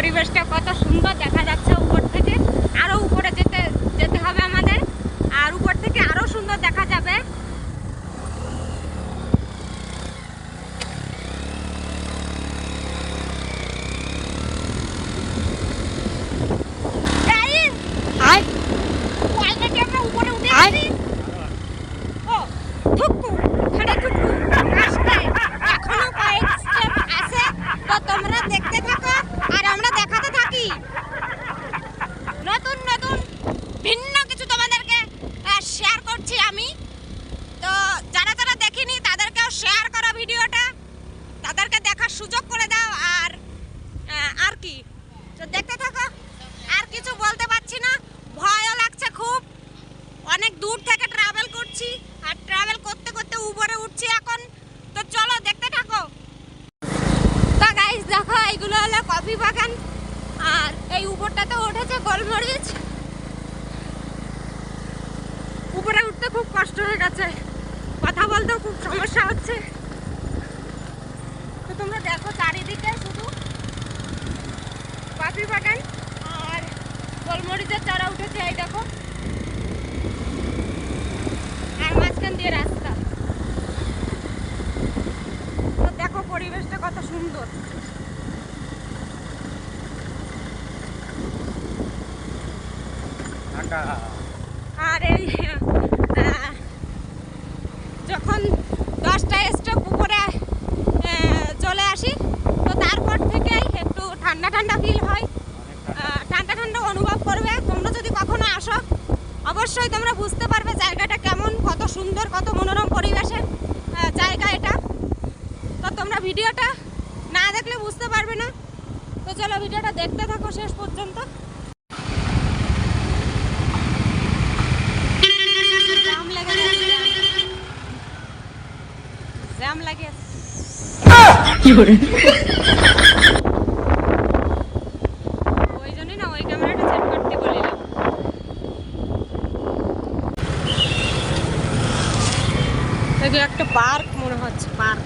পরিবেশটা কত সুন্দর দেখা যাচ্ছে উপর থেকে। আরও উপরে যেতে যেতে হবে আমাদের। আর উপর থেকে আরও সুন্দর দেখা যাবে। এই, আয় অলরেডি আমরা উপরে উঠে আয়। গেছি ও থুকু খাড়ে থুকু রাস্তায় এখনও কয়েক স্টেপ আছে তো তোমরা দেখতে থাকো আর আমরা দেখাতে থাকি নতুন নতুন ভিন্ন কিছু তোমাদেরকে শেয়ার করছি আমি তো যারা যারা দেখিনি তাদেরকেও শেয়ার করো ভিডিওটা তাদেরকে সুযোগ করে দাও আর আর কি? তো দেখতে থাকো, আর কিছু বলতে পারছি না। ভয়ও লাগছে খুব। অনেক দূর থেকে ট্রাভেল করছি, আর ট্রাভেল করতে করতে উপরে উঠছি এখন। তো চলো দেখতে থাকো। তো গাইস দেখো, এইগুলো হলো কফি বাগান। আর এই উপরটাতে উঠেছে গোলমরিচ। উপরে উঠতে খুব কষ্ট হয়ে গেছে। কথা বলতেও খুব সমস্যা হচ্ছে। তোমরা দেখো চারিদিকে শুধু কফি বাগান আর গোলমরিচের চারা উঠেছে এই দেখো। আর মাঝখান দিয়ে রাস্তা। তো দেখো পরিবেশটা কত সুন্দর। আর এই যখন অবশ্যই তোমরা বুঝতে পারবে জায়গাটা কেমন কত সুন্দর কত মনোরম পরিবেশের জায়গা এটা। তো তোমরা ভিডিওটা না দেখলে বুঝতে পারবে না। তো চলো ভিডিওটা দেখতে থাকো শেষ পর্যন্ত। জ্যাম লাগে ওই জন্যই না ওই ক্যামেরাটা সেট করতে বলিলাম এই যে একটা পার্ক মনে হচ্ছে পার্ক।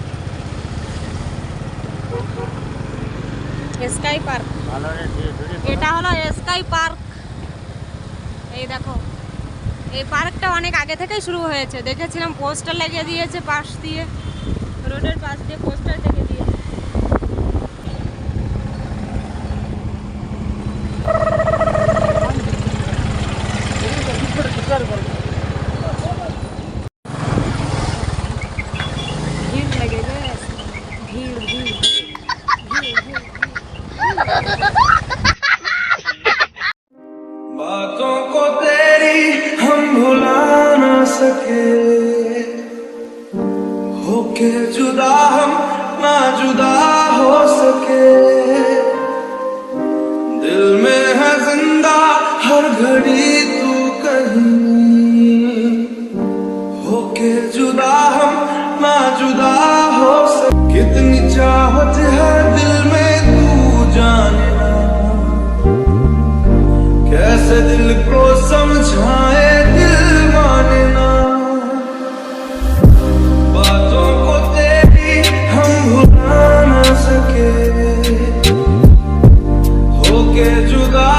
Sky park. এটা হলো স্কাই পার্ক। এই দেখো এই পার্কটা অনেক আগে থেকেই শুরু হয়েছে। দেখেছিলাম পোস্টার লাগিয়ে দিয়েছে পাশ দিয়ে। রোডের পাশ দিয়ে পোস্টার बातों को तेरी हम भुला ना सके। होके जुदा हम ना जुदा हो सके। दिल में है ज़िंदा हर घड़ी तू कहीं। के जुदा